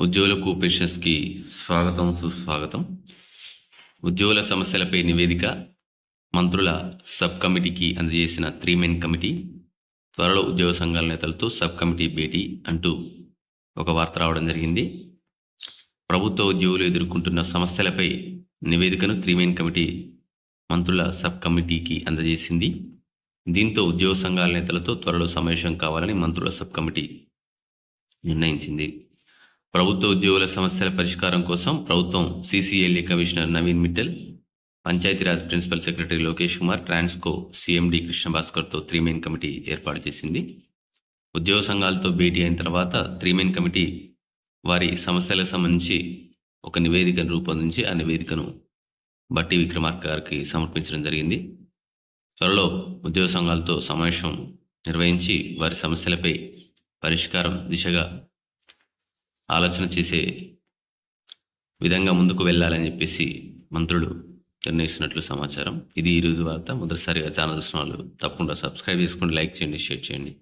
ఉద్యోగులకు పెన్షన్స్కి స్వాగతం సుస్వాగతం. ఉద్యోగుల సమస్యలపై నివేదిక మంత్రుల సబ్ కమిటీకి అందజేసిన త్రీ మెన్ కమిటీ త్వరలో ఉద్యోగ సంఘాల నేతలతో సబ్ కమిటీ భేటీ అంటూ ఒక వార్త రావడం జరిగింది. ప్రభుత్వ ఉద్యోగులు ఎదుర్కొంటున్న సమస్యలపై నివేదికను త్రీ మెయిన్ కమిటీ మంత్రుల సబ్ కమిటీకి అందజేసింది. దీంతో ఉద్యోగ సంఘాల నేతలతో త్వరలో సమావేశం కావాలని మంత్రుల సబ్ కమిటీ నిర్ణయించింది. ప్రభుత్వ ఉద్యోగుల సమస్యల పరిష్కారం కోసం ప్రభుత్వం CCLA commissioner Naveen Mittal Panchayati Raj principal secretary Lokesh Kumar Transco CMD Krishna భాస్కర్తో three main committee ఏర్పాటు చేసింది. ఉద్యోగ సంఘాలతో భేటీ అయిన తర్వాత త్రీ మెయిన్ కమిటీ వారి సమస్యలకు సంబంధించి ఒక నివేదికను రూపొందించి ఆ నివేదికను బట్టి విక్రమార్క గారికి సమర్పించడం జరిగింది. త్వరలో ఉద్యోగ సంఘాలతో సమావేశం నిర్వహించి వారి సమస్యలపై పరిష్కారం దిశగా ఆలోచన చేసే విధంగా ముందుకు వెళ్ళాలని చెప్పేసి మంత్రులు నిర్ణయిస్తున్నట్లు సమాచారం. ఇది ఈరోజు వార్త. మొదటిసారిగా ఛానల్ చూసిన వాళ్ళు తప్పకుండా సబ్స్క్రైబ్ చేసుకోండి లైక్ చేయండి షేర్ చేయండి.